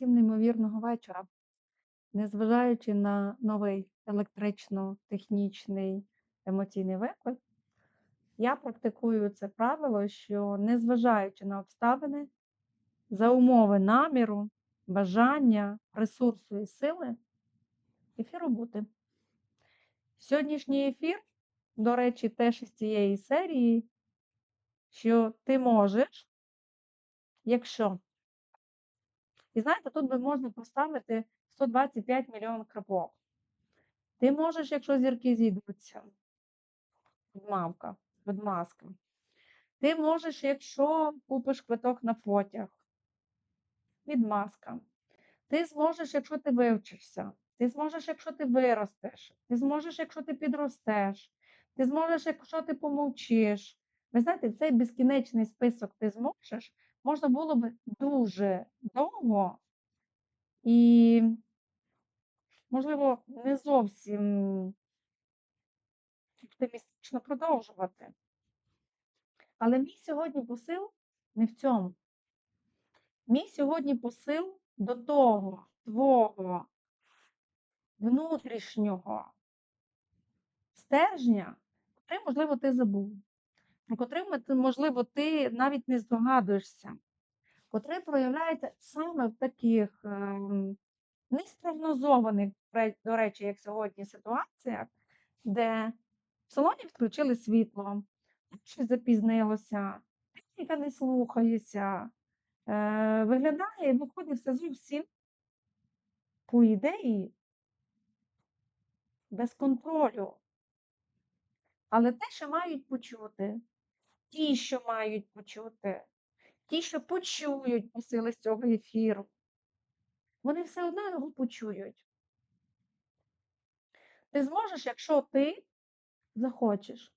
Всім неймовірного вечора. Незважаючи на новий електрично-технічний емоційний виклик, я практикую це правило, що незважаючи на обставини, за умови наміру, бажання, ресурсу і сили, ефіру бути. Сьогоднішній ефір, до речі, теж із цієї серії, що ти можеш, якщо. І знаєте, тут би можна поставити 125 мільйон крапок. Ти можеш, якщо зірки зійдуться, відмавка, відмазка. Ти можеш, якщо купиш квиток на потяг, відмазка. Ти зможеш, якщо ти вивчишся. Ти зможеш, якщо ти виростеш. Ти зможеш, якщо ти підростеш. Ти зможеш, якщо ти помовчиш. Ви знаєте, цей безкінечний список ти зможеш, можна було б дуже довго і, можливо, не зовсім оптимістично продовжувати. Але мій сьогодні посил не в цьому. Мій сьогодні посил до того твого внутрішнього стержня, котрий, можливо, ти забув, котрий, можливо, ти навіть не здогадуєшся, котрий проявляється саме в таких ем, неспрогнозованих, до речі, як сьогодні, ситуаціях, де в салоні відключили світло, щось запізнилося, техніка не слухається, е, виглядає і виходить все зовсім по ідеї без контролю. Але те, що мають почути, ті, що мають почути, ті, що почують посили з цього ефіру, вони все одно його почують. Ти зможеш, якщо ти захочеш.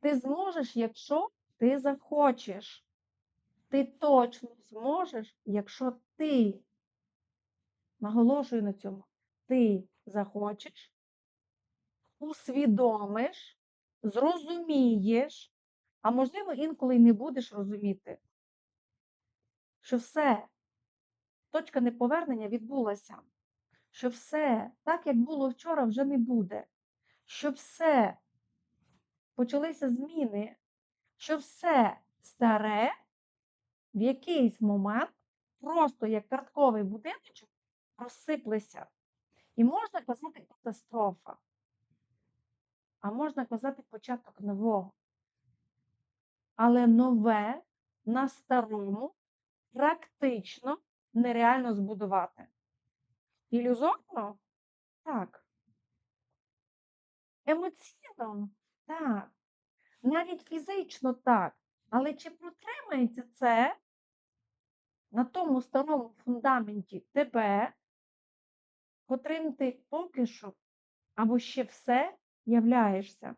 Ти зможеш, якщо ти захочеш. Ти точно зможеш, якщо ти, наголошую на цьому, ти захочеш, усвідомиш, зрозумієш, а можливо, інколи й не будеш розуміти, що все, точка неповернення відбулася, що все, так як було вчора, вже не буде, що все, почалися зміни, що все старе в якийсь момент просто як картковий будиночок розсиплеться. І можна казати катастрофа, а можна казати початок нового. Але нове на старому практично нереально збудувати. Ілюзорно? Так. Емоційно? Так. Навіть фізично так. Але чи протримається це на тому старому фундаменті тебе, котрим ти поки що або ще все являєшся?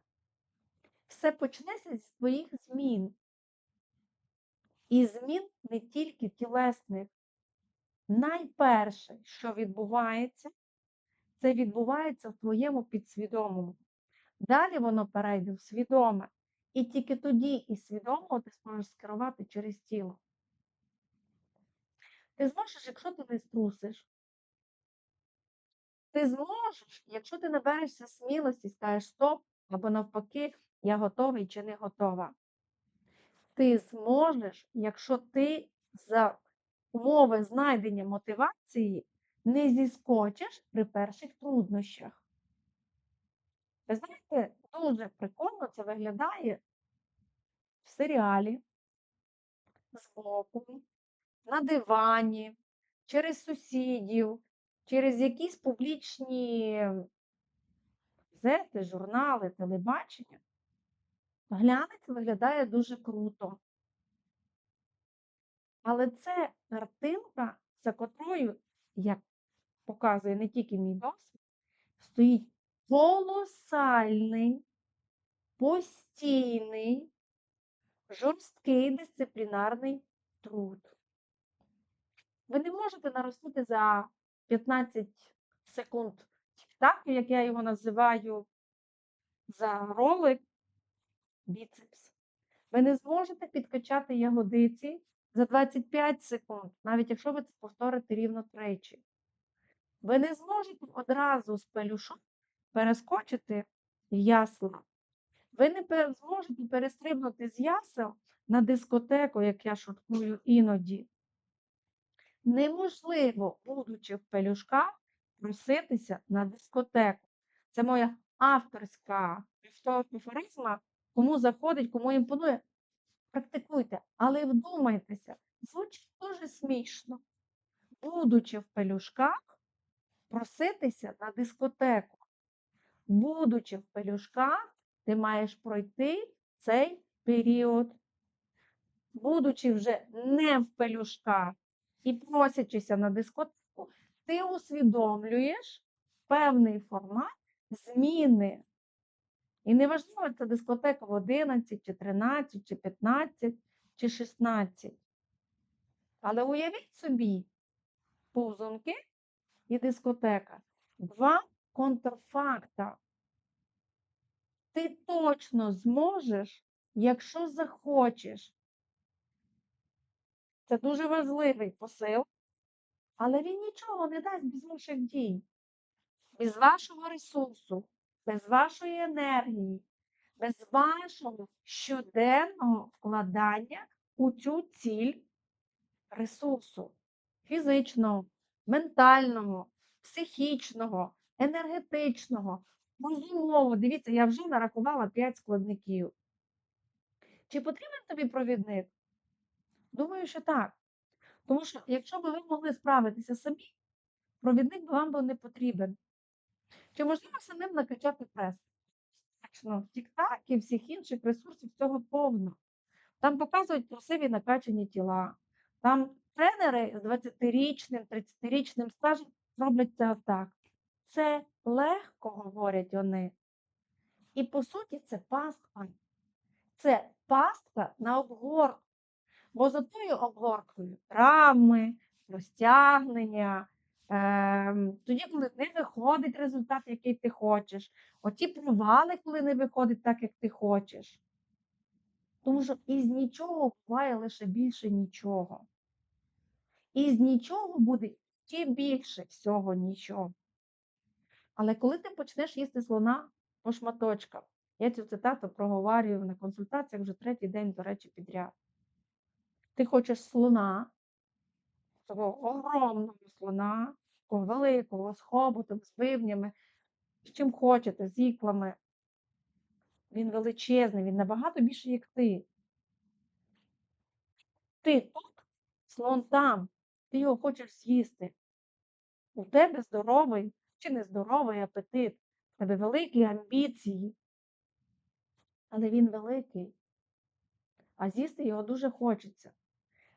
Все почнеться з твоїх змін. І змін не тільки тілесних. Найперше, що відбувається, це відбувається в твоєму підсвідомому. Далі воно перейде в свідоме. І тільки тоді із свідомого ти зможеш скерувати через тіло. Ти зможеш, якщо ти не струсиш. Ти зможеш, якщо ти наберешся смілості, скажеш стоп, або навпаки, я готовий чи не готова. Ти зможеш, якщо ти за умови знайдення мотивації не зіскочиш при перших труднощах. Ви знаєте, дуже прикольно це виглядає в серіалі збоку, на дивані, через сусідів, через якісь публічні газети, журнали, телебачення. Глянець виглядає дуже круто. Але це картинка, за котрою, як показує не тільки мій досвід, стоїть колосальний, постійний, жорсткий дисциплінарний труд. Ви не можете наростити за 15 секунд тік-таку, як я його називаю, за ролик біцепс. Ви не зможете підкачати ягодиці за 25 секунд, навіть якщо ви це повторите рівно тричі. Ви не зможете одразу з пелюшок перескочити ясла. Ви не зможете перестрибнути з ясел на дискотеку, як я шуткую іноді. Неможливо, будучи в пелюшках, проситися на дискотеку. Це моя авторська афоризма. Кому заходить, кому імпонує, практикуйте, але вдумайтеся, звучить дуже смішно. Будучи в пелюшках, проситися на дискотеку. Будучи в пелюшках, ти маєш пройти цей період. Будучи вже не в пелюшках і просячися на дискотеку, ти усвідомлюєш певний формат зміни. І неважливо, це дискотека в 11, чи 13, чи 15, чи 16. Але уявіть собі, повзунки і дискотека. Два контрфакта. Ти точно зможеш, якщо захочеш. Це дуже важливий посил, але він нічого не дасть без ваших дій, без вашого ресурсу, без вашої енергії, без вашого щоденного вкладання у цю ціль ресурсу фізичного, ментального, психічного, енергетичного, розумового. Дивіться, я вже нарахувала 5 складників. Чи потрібен тобі провідник? Думаю, що так. Тому що, якщо б ви могли справитися самі, провідник би вам був не потрібен. Чи можливо самим накачати прес? Точно, TikTok і всіх інших ресурсів цього повно. Там показують красиві накачані тіла. Там тренери з 20-річним, 30-річним стажем роблять це отак. Це легко, говорять вони. І по суті, це пастка. Це пастка на обгорку. Бо за тою обгоркою травми, розтягнення, тоді, коли не виходить результат, який ти хочеш, оті провали, коли не виходить так, як ти хочеш. Тому що із нічого буває лише більше нічого. Із нічого буде ще більше всього нічого. Але коли ти почнеш їсти слона по шматочкам, я цю цитату проговорюю на консультаціях вже третій день, до речі, підряд. Ти хочеш слона, того огромного слона, такого великого, з хоботом, з бивнями, з чим хочете, з іклами. Він величезний, він набагато більше, як ти. Ти тут, слон там, ти його хочеш з'їсти. У тебе здоровий чи нездоровий апетит, в тебе великі амбіції. Але він великий, а з'їсти його дуже хочеться.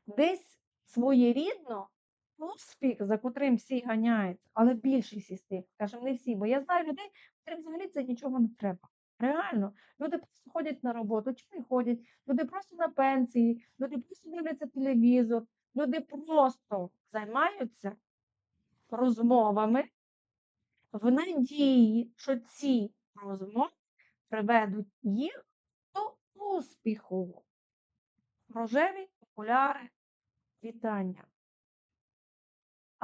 Десь своєрідно успіх, за котрим всі ганяються, але більшість із тих, скажімо, не всі, бо я знаю людей, котрим взагалі це нічого не треба. Реально, люди просто ходять на роботу, чи не ходять, люди просто на пенсії, люди просто дивляться телевізор, люди просто займаються розмовами в надії, що ці розмови приведуть їх до успіху. Рожеві окуляри, вітання.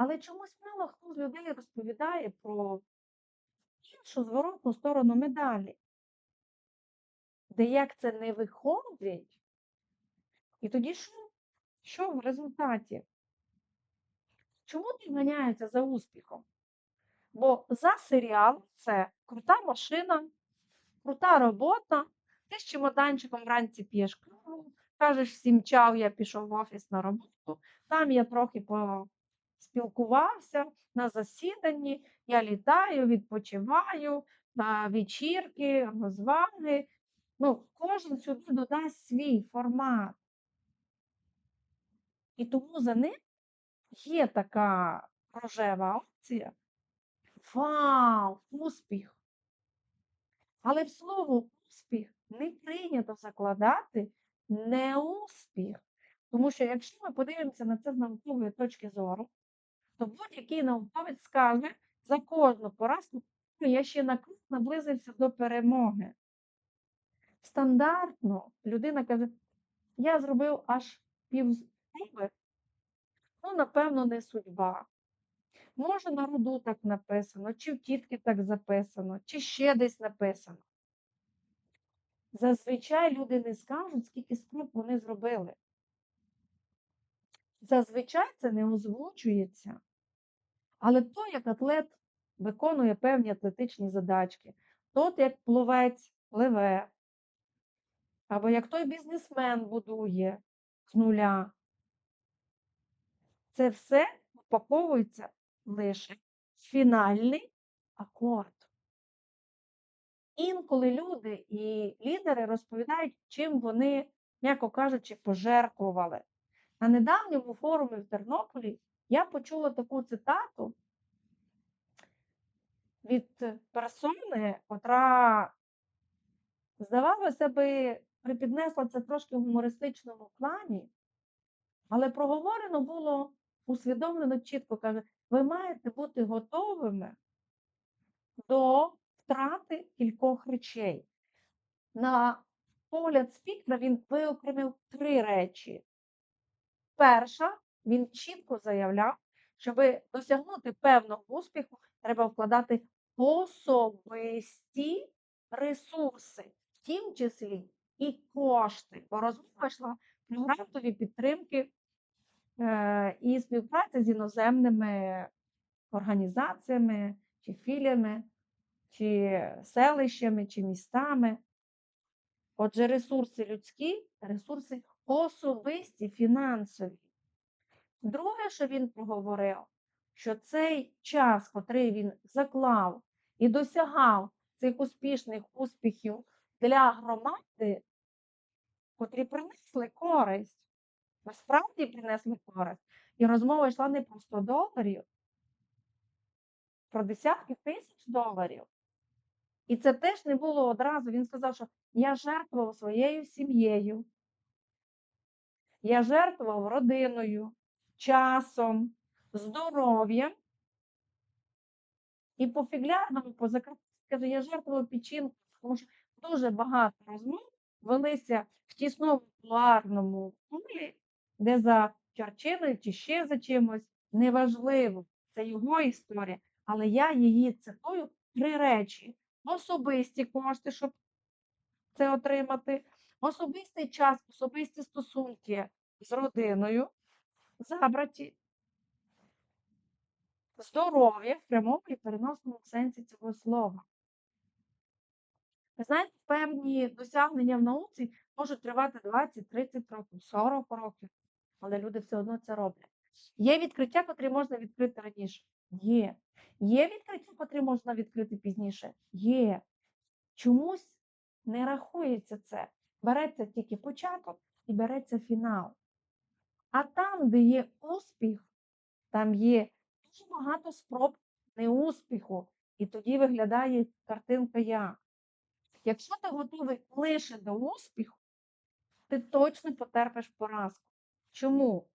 Але чомусь мало хто з людей розповідає про іншу зворотну сторону медалі, де як це не виходить, і тоді що? Що в результаті? Чому ти ганяються за успіхом? Бо за серіал це крута машина, крута робота, ти з чемоданчиком вранці п'єш каву, кажеш всім чав, я пішов в офіс на роботу, там я трохи поспілкувався на засіданні, я літаю, відпочиваю, вечірки, розваги. Ну, кожен сюди додасть свій формат. І тому за ним є така рожева опція. Вау, успіх! Але в слово успіх не прийнято закладати неуспіх. Тому що якщо ми подивимося на це з наукової точки зору, то будь-який науковець скаже за кожну поразку, «Ну, я ще на крок наблизився до перемоги. Стандартно людина каже, я зробив аж пів спроби, ну, напевно, не судьба. Може, на роду так написано, чи в тітки так записано, чи ще десь написано. Зазвичай люди не скажуть, скільки спроб вони зробили. Зазвичай це не озвучується. Але то, як атлет виконує певні атлетичні задачки, тот, як пловець пливе, або як той бізнесмен будує з нуля, це все упаковується лише в фінальний акорд. Інколи люди і лідери розповідають, чим вони, м'яко кажучи, пожертвували. На недавньому форумі в Тернополі я почула таку цитату від персони, котра, здавалося би, припіднесла це трошки в гумористичному плані, але проговорено було усвідомлено чітко, каже, ви маєте бути готовими до втрати кількох речей. На погляд спікера він виокремив три речі. Перша, він чітко заявляв, щоб досягнути певного успіху, треба вкладати особисті ресурси, в тім числі і кошти. Бо розмова йшла про грантові підтримки е, і співпраця з іноземними організаціями чи філіями, чи селищами, чи містами. Отже, ресурси людські, ресурси особисті, фінансові. Друге, що він проговорив, що цей час, котрий він заклав і досягав цих успішних успіхів для громади, котрі принесли користь, насправді принесли користь. І розмова йшла не про 100 доларів, про десятки тисяч доларів. І це теж не було одразу. Він сказав, що я жертвував своєю сім'єю, я жертвував родиною, часом, здоров'ям. І по фіглярному, по закритому, каже, я жертвував печінку, тому що дуже багато розмов велися в тісному кулуарному полі, де за чарчиною чи ще за чимось. Неважливо, це його історія, але я її цитую три речі: особисті кошти, щоб це отримати, особистий час, особисті стосунки з родиною, забраті, здоров'я в прямому і переносному сенсі цього слова. Ви знаєте, певні досягнення в науці можуть тривати 20, 30 років, 40 років, але люди все одно це роблять. Є відкриття, котрі можна відкрити раніше? Є. Є відкриття, котрі можна відкрити пізніше? Є. Чомусь не рахується це. Береться тільки початок і береться фінал. А там, де є успіх, там є дуже багато спроб неуспіху. І тоді виглядає картинка як. Якщо ти готовий лише до успіху, ти точно потерпиш поразку. Чому?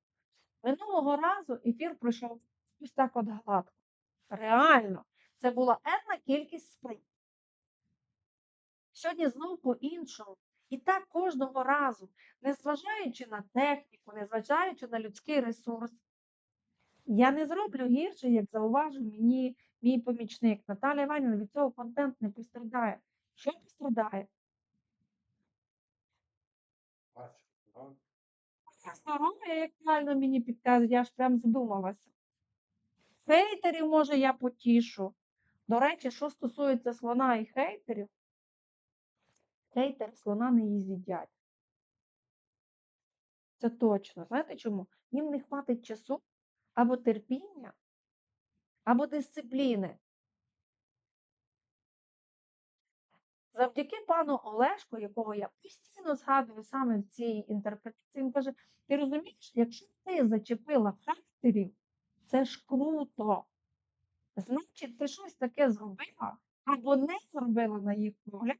Минулого разу ефір пройшов ось так от гладко. Реально, це була енна кількість спроб. Сьогодні знову по-іншому. І так кожного разу, незважаючи на техніку, незважаючи на людський ресурс, я не зроблю гірше, як зауважив мені мій помічник. Наталя Іванівна від цього контент не пострадає. Що пострадає? Здоров'я, як правильно мені підказують, я ж прям задумалася. Хейтерів, може, я потішу. До речі, що стосується слона і хейтерів, хейтери слона не їздять. Це точно. Знаєте чому? Їм не хватить часу або терпіння, або дисципліни. Завдяки пану Олешку, якого я постійно згадую саме в цій інтерпретації, він каже: ти розумієш, якщо ти зачепила хейтерів, це ж круто. Значить, ти щось таке зробила або не зробила на їх погляд,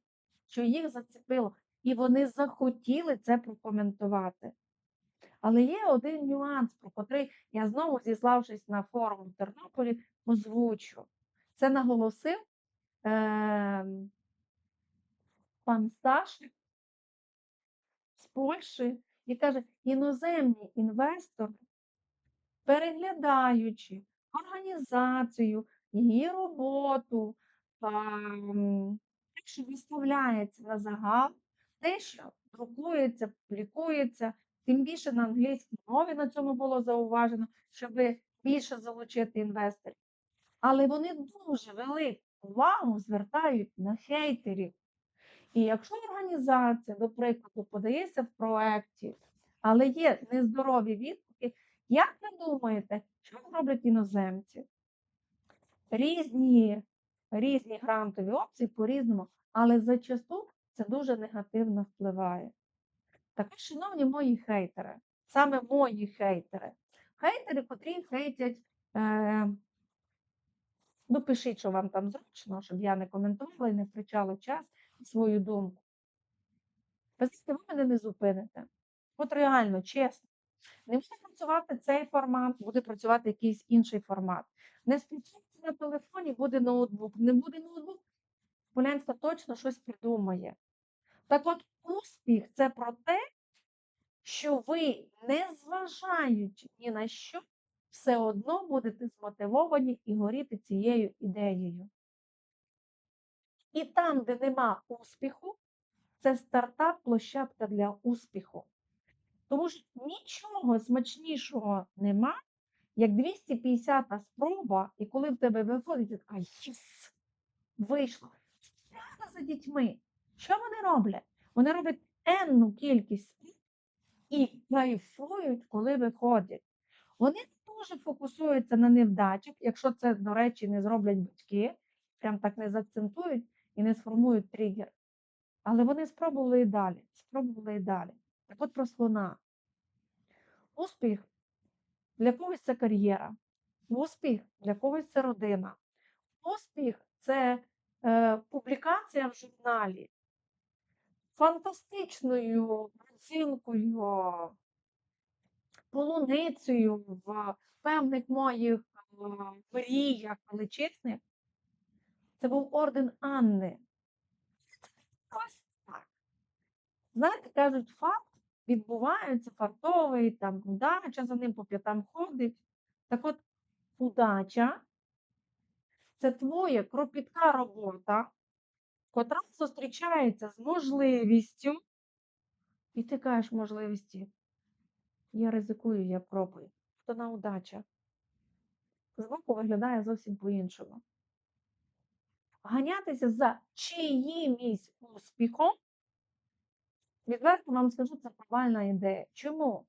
що їх зацепило, і вони захотіли це прокоментувати. Але є один нюанс, про котрий я знову, зіславшись на форум в Тернополі, озвучу. Це наголосив е, пан Сташик з Польщі, І каже, іноземні інвестори, переглядаючи організацію, її роботу, що виставляється на загал, те, що друкується, публікується, тим більше на англійській мові на цьому було зауважено, щоб більше залучити інвесторів. Але вони дуже велику увагу звертають на хейтерів. І якщо організація, до прикладу, подається в проєкті, але є нездорові відгуки, як ви думаєте, що роблять іноземці? Різні, різні грантові опції по-різному, але зачасту це дуже негативно впливає. Також, шановні мої хейтери, саме мої хейтери, хейтери, котрі хейтять, е, ну пишіть, що вам там зручно, щоб я не коментувала і не втрачала час свою думку. Ви ви мене не зупините. От реально, чесно. Не буде працювати цей формат, буде працювати якийсь інший формат. Не спрацюється на телефоні, буде ноутбук. Не буде ноутбук, Полянська точно щось придумає. Так от, успіх це про те, що ви, не зважаючи ні на що, все одно будете змотивовані і горіти цією ідеєю. І там, де нема успіху, це стартап-площадка для успіху. Тому що нічого смачнішого нема, як 250 спроба, і коли в тебе виходить, ти така єс, вийшло. Спряга за дітьми. Що вони роблять? Вони роблять енну кількість спроб і кайфують, коли виходять. Вони дуже фокусуються на невдачах, якщо це, до речі, не зроблять батьки, прям так не заакцентують і не сформують тригер. Але вони спробували і далі, спробували і далі. Так от про слона. Успіх для когось це кар'єра, успіх для когось це родина. Успіх це е, публікація в журналі фантастичною оцінкою, полуницею в певних моїх е, мріях величезних. Це був орден Анни. Ось так. Знаєте, кажуть, факт відбувається, фартовий, там удача за ним по п'ятам ходить. Так от, удача це твоя кропітка робота, котра зустрічається з можливістю, і ти кажеш можливості. Я ризикую, я пробую. То на удача. Збоку виглядає зовсім по-іншому. Ганятися за чиїмось успіхом, відверто вам скажу, це провальна ідея. Чому?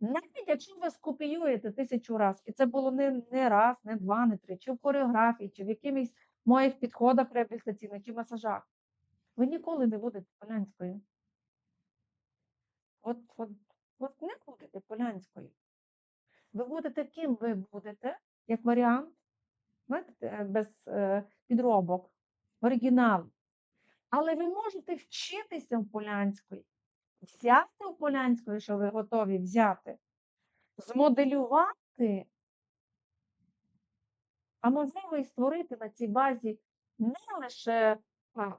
Навіть якщо ви скопіюєте тисячу разів, і це було не, не раз, не два, не три, чи в хореографії, чи в якихось моїх підходах реабілітаційних, чи масажах, ви ніколи не будете полянською. От, от, от не будете полянською. Ви будете ким ви будете, як варіант, знаєте, без е, підробок, оригінал. Але ви можете вчитися в полянської, взяти в полянської, що ви готові взяти, змоделювати, а можливо і створити на цій базі не лише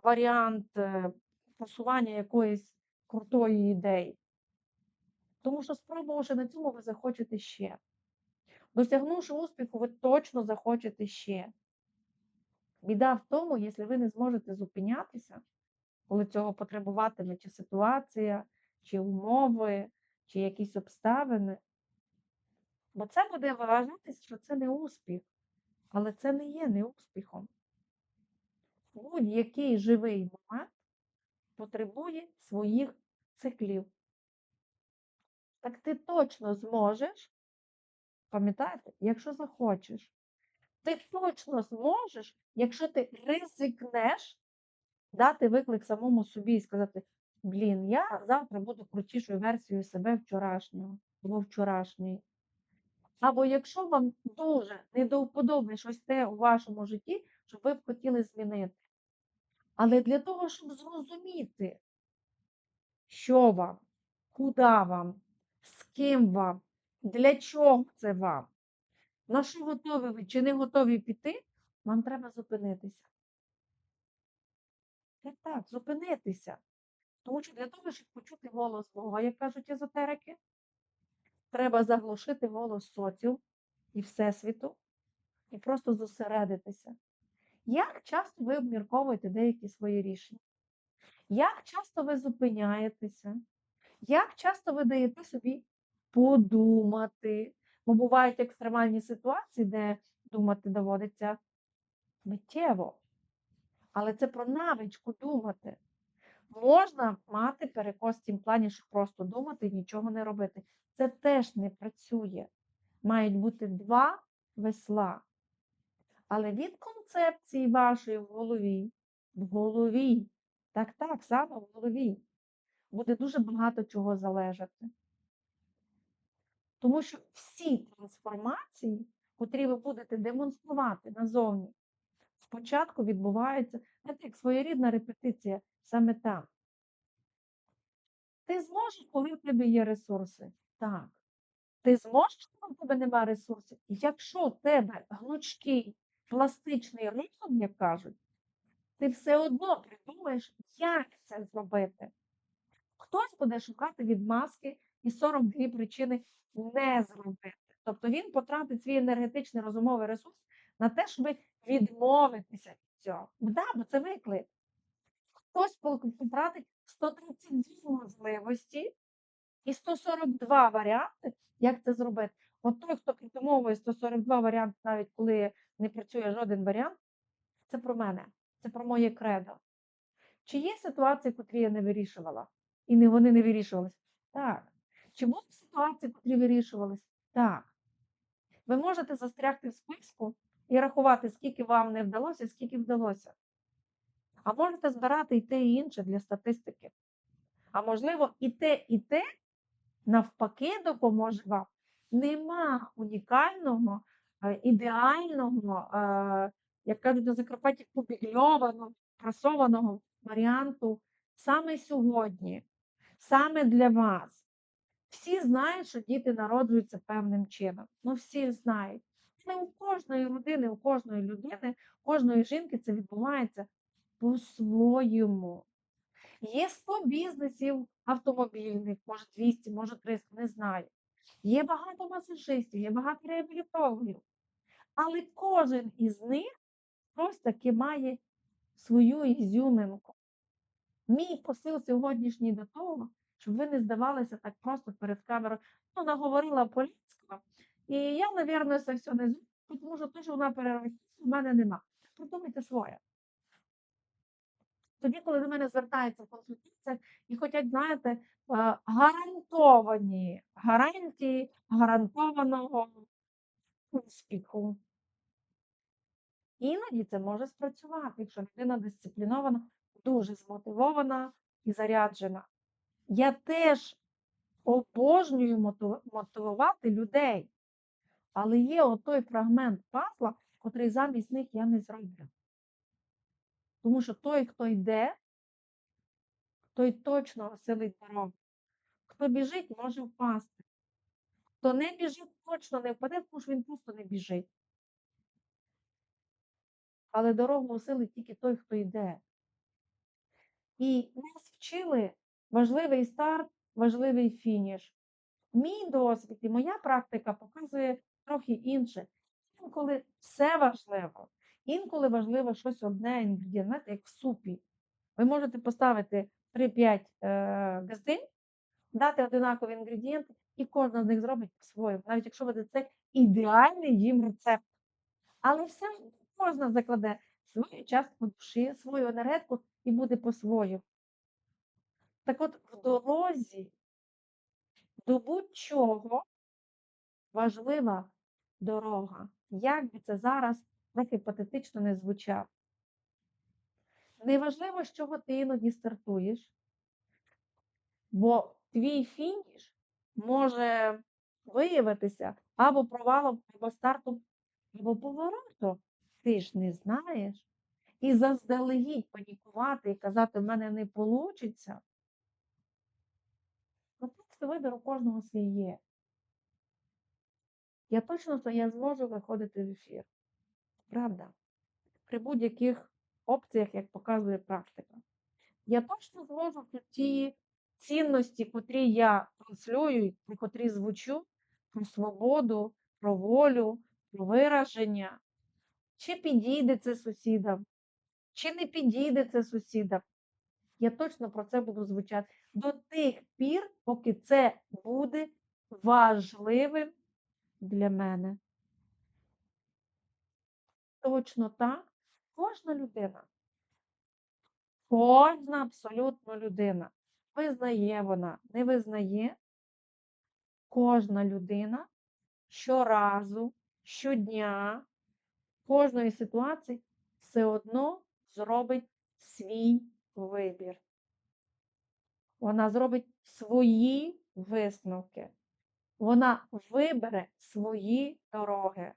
варіант е, просування якоїсь крутої ідеї. Тому що, спробувавши на цьому, ви захочете ще. Досягнувши успіху, ви точно захочете ще. Біда в тому, якщо ви не зможете зупинятися, коли цього потребуватиме чи ситуація, чи умови, чи якісь обставини. Бо це буде вважатись, що це не успіх, але це не є не успіхом. Будь-який живий момент потребує своїх циклів. Так ти точно зможеш, пам'ятаєте, якщо захочеш. Ти точно зможеш, якщо ти ризикнеш дати виклик самому собі і сказати: блін, я завтра буду крутішою версією себе вчорашнього або вчорашньої. Або якщо вам дуже не до вподоби щось те у вашому житті, що ви б хотіли змінити. Але для того, щоб зрозуміти, що вам, куди вам, з ким вам, для чого це вам, на що готові ви чи не готові піти, вам треба зупинитися. Так, так, зупинитися. Тому що для того, щоб почути голос Бога, як кажуть езотерики, треба заглушити голос соціум і Всесвіту і просто зосередитися. Як часто ви обмірковуєте деякі свої рішення? Як часто ви зупиняєтеся? Як часто ви даєте собі подумати? Бо бувають екстремальні ситуації, де думати доводиться миттєво. Але це про навичку думати. Можна мати перекос в тім плані, що просто думати і нічого не робити. Це теж не працює. Мають бути два весла. Але від концепції вашої в голові, в голові, так, так, саме в голові, буде дуже багато чого залежати. Тому що всі трансформації, котрі ви будете демонструвати назовні, спочатку відбуваються, знаєте, як своєрідна репетиція саме там. Ти зможеш, коли в тебе є ресурси? Так. Ти зможеш, коли в тебе немає ресурсів? Якщо в тебе гнучкий, пластичний розум, як кажуть, ти все одно придумаєш, як це зробити. Хтось буде шукати відмазки і 42 причини не зробити. Тобто він потратить свій енергетичний розумовий ресурс на те, щоб відмовитися від цього. Да, бо це виклик. Хтось потратить 132 можливості і 142 варіанти, як це зробити. От той, хто придумовує 142 варіанти, навіть коли не працює жоден варіант, це про мене, це про моє кредо. Чи є ситуації, котрі я не вирішувала? І вони не вирішувалися? Так. Чи були ситуації, котрі вирішувались? Так. Ви можете застрягти в списку і рахувати, скільки вам не вдалося, скільки вдалося. А можете збирати і те, і інше для статистики. А можливо, і те, і те навпаки допоможе вам. Нема унікального, е, ідеального, е, як кажуть на Закарпатті, побігльованого, прасованого варіанту саме сьогодні, саме для вас. Всі знають, що діти народжуються певним чином. Ну, всі знають. Але у кожної родини, у кожної людини, у кожної жінки це відбувається по-своєму. Є 100 бізнесів автомобільних, може 200, може 300, не знаю. Є багато масажистів, є багато реабілітологів. Але кожен із них просто таки має свою ізюминку. Мій посил сьогоднішній до того, щоб ви не здавалися так просто перед камерою. Ну, наговорила Полінська, і я, напевно, це все не зроблю, тому що те, що вона перерахує, в мене нема. Придумайте своє. Тоді, коли до мене звертаються в консультаціях і хочуть, знаєте, е, гарантовані гарантії гарантованого успіху. Іноді це може спрацювати, якщо людина дисциплінована, дуже змотивована і заряджена. Я теж обожнюю мотивувати людей, але є отой фрагмент пазла, котрий замість них я не зроблю. Тому що той, хто йде, той точно осилить дорогу. Хто біжить, може впасти. Хто не біжить, точно не впаде, тому що він просто не біжить. Але дорогу осилить тільки той, хто йде. І нас вчили важливий старт, важливий фініш. Мій досвід і моя практика показує трохи інше. Інколи все важливо. Інколи важливо щось одне інгредієнт, як в супі. Ви можете поставити 3-5 е, газдин, дати одинакові інгредієнти, і кожна з них зробить по-своєму, навіть якщо буде це ідеальний їм рецепт. Але все кожна закладе свою частку душі, свою енергетику і буде по-своєму. Так от в дорозі до будь-чого важлива дорога. Як би це зараз трохи патетично не звучало. Неважливо, з чого ти іноді стартуєш, бо твій фініш може виявитися або провалом, або стартом, або поворотом. Ти ж не знаєш. І заздалегідь панікувати і казати, в мене не вийде. Просто вибір кожного свій є. Я точно що я зможу виходити в ефір. Правда. При будь-яких опціях, як показує практика. я точно зможу ті цінності, котрі я транслюю, про котрі звучу, про свободу, про волю, про вираження. Чи підійде це сусідам, чи не підійде це сусідам. Я точно про це буду звучати. До тих пір, поки це буде важливим для мене. Точно так, кожна людина, кожна абсолютно людина, визнає вона, не визнає, кожна людина щоразу, щодня, кожної ситуації все одно зробить свій вибір. Вона зробить свої висновки. Вона вибере свої дороги.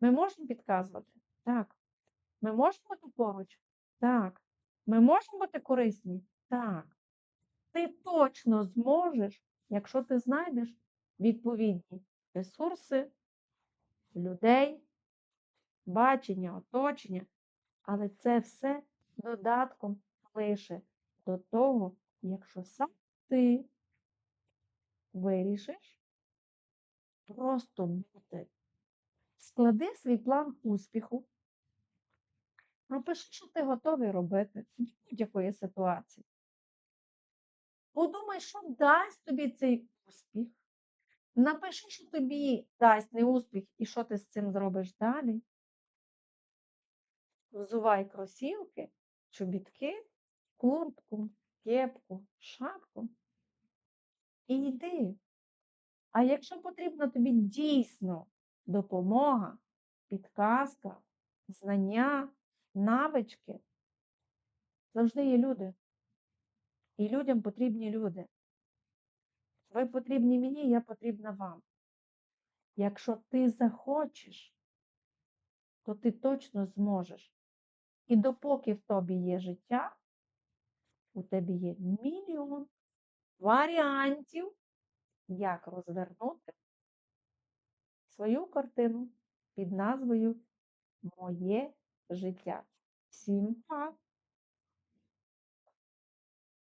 Ми можемо підказувати? Так. Ми можемо бути поруч? Так. Ми можемо бути корисні? Так. Ти точно зможеш, якщо ти знайдеш відповідні ресурси, людей, бачення, оточення, але це все додатком лише до того, якщо сам ти вирішиш просто бути. Склади свій план успіху. Пропиши, що ти готовий робити в будь-якої ситуації. Подумай, що дасть тобі цей успіх. Напиши, що тобі дасть не успіх і що ти з цим зробиш далі. Взувай кросівки, чобітки, куртку, кепку, шапку і йди. А якщо потрібна тобі дійсно допомога, підказка, знання, навички, завжди є люди. І людям потрібні люди. Ви потрібні мені, я потрібна вам. Якщо ти захочеш, то ти точно зможеш. І допоки в тобі є життя, у тебе є мільйон варіантів, як розвернути свою картину під назвою Моє життя. Всім па!